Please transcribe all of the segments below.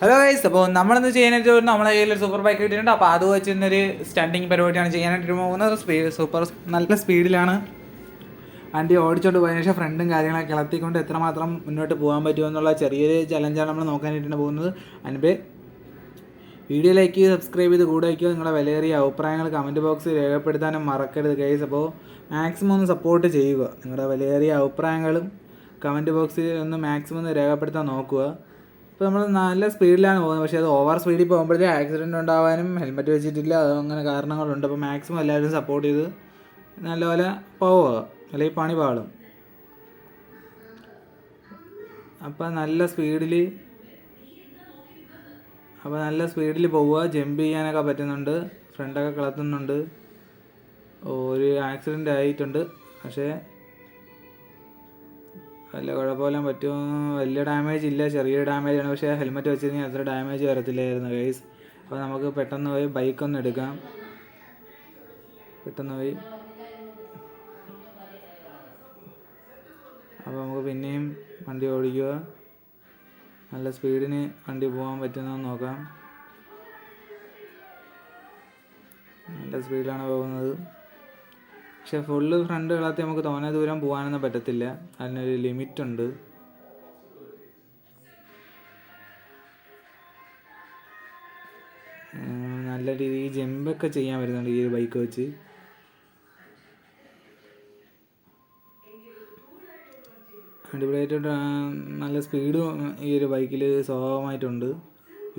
Hello guys അപ്പോൾ നമ്മളിന്ന് ചെയ്യാനായിട്ട് ഒരു നമ്മളെ കയ്യിൽ ഒരു സൂപ്പർ ബൈക്ക് കിട്ടിയിട്ടുണ്ട്. അപ്പോൾ അത് വെച്ച് ഇന്നൊരു സ്റ്റണ്ടിങ് പരിപാടിയാണ് ചെയ്യാനായിട്ട് പോകുന്നത്. സ്പീഡ് സൂപ്പർ നല്ല സ്പീഡിലാണ് വണ്ടി ഓടിച്ചോണ്ട് പോയതിനു ശേഷം ഫ്രണ്ടും കാര്യങ്ങളൊക്കെ കിളത്തിക്കൊണ്ട് എത്രമാത്രം മുന്നോട്ട് പോകാൻ പറ്റുമെന്നുള്ള ചെറിയൊരു ചലഞ്ചാണ് നമ്മൾ നോക്കാനായിട്ടാണ് പോകുന്നത്. അതിന്റെ വീഡിയോ ലൈക്ക് ചെയ്ത് സബ്സ്ക്രൈബ് ചെയ്ത് കൂടെ വയ്ക്കുക. നിങ്ങളുടെ വിലയേറിയ അഭിപ്രായങ്ങൾ കമന്റ് ബോക്സിൽ രേഖപ്പെടുത്താനും മറക്കരുത് ഗൈസ് അപ്പോൾ മാക്സിമം ഒന്ന് സപ്പോർട്ട് ചെയ്യുക. നിങ്ങളുടെ വിലയേറിയ അഭിപ്രായങ്ങളും കമന്റ് ബോക്സിൽ ഒന്ന് മാക്സിമം ഒന്ന് രേഖപ്പെടുത്താൻ നോക്കുക. ഇപ്പോൾ നമ്മൾ നല്ല സ്പീഡിലാണ് പോകുന്നത്. പക്ഷേ അത് ഓവർ സ്പീഡിൽ പോകുമ്പോഴേ ആക്സിഡന്റ് ഉണ്ടാവാനും ഹെൽമെറ്റ് വെച്ചിട്ടില്ല. അത് അങ്ങനെ കാരണങ്ങളുണ്ട്. അപ്പോൾ മാക്സിമം എല്ലാവരും സപ്പോർട്ട് ചെയ്ത് നല്ലപോലെ പോവുക. അല്ലെങ്കിൽ പണി പാടും അപ്പം നല്ല സ്പീഡിൽ അപ്പോൾ നല്ല സ്പീഡിൽ പോവുക. ജമ്പ് ചെയ്യാനൊക്കെ പറ്റുന്നുണ്ട്. ഫ്രണ്ടൊക്കെ കിളത്തുന്നുണ്ട്. ഒരു ആക്സിഡന്റ് ആയിട്ടുണ്ട്. പക്ഷേ വലിയ കുഴപ്പമില്ല പറ്റുമോ? വലിയ ഡാമേജ് ഇല്ല ചെറിയ ഡാമേജ് ആണ്. പക്ഷേ ഹെൽമെറ്റ് വെച്ചിരുന്നെങ്കിൽ അത്ര ഡാമേജ് വരത്തില്ലായിരുന്നു ഗൈസ് അപ്പോൾ നമുക്ക് പെട്ടെന്ന് പോയി ബൈക്ക് ഒന്ന് എടുക്കാം. പെട്ടെന്ന് പോയി. അപ്പോൾ നമുക്ക് പിന്നെയും വണ്ടി ഓടിക്കുക. നല്ല സ്പീഡിന് വണ്ടി പോകാൻ പറ്റുന്ന നോക്കാം. നല്ല സ്പീഡിലാണ് പോകുന്നത്. പക്ഷെ ഫുള്ള് ഫ്രണ്ട് കളാത്തി നമുക്ക് തോനെ ദൂരം പോകാനൊന്നും പറ്റത്തില്ല. അതിനൊരു ലിമിറ്റ് ഉണ്ട്. നല്ല രീതിയിൽ ജമ്പൊക്കെ ചെയ്യാൻ വരുന്നുണ്ട് ഈ ഒരു ബൈക്ക് വെച്ച്. അടിപൊളിയായിട്ട് നല്ല സ്പീഡും ഈ ഒരു ബൈക്കിൽ സ്വാഭാവികമായിട്ടുണ്ട്.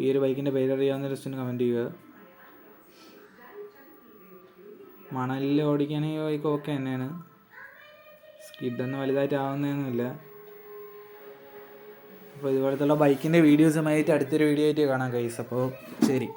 ഈ ഒരു ബൈക്കിന്റെ പേരറിയാവുന്ന ജസ്റ്റ് ഒന്ന് കമന്റ് ചെയ്യുക. മണലിൽ ഓടിക്കുകയാണെങ്കിൽ ബൈക്ക് ഓക്കെ തന്നെയാണ്. സ്കിഡൊന്നും വലുതായിട്ട് ആവുന്നതൊന്നുമില്ല അപ്പോൾ ഇതുപോലത്തുള്ള ബൈക്കിന്റെ വീഡിയോസുമായിട്ട് അടുത്തൊരു വീഡിയോ ആയിട്ട് കാണാം കൈസ് അപ്പോൾ ശരി.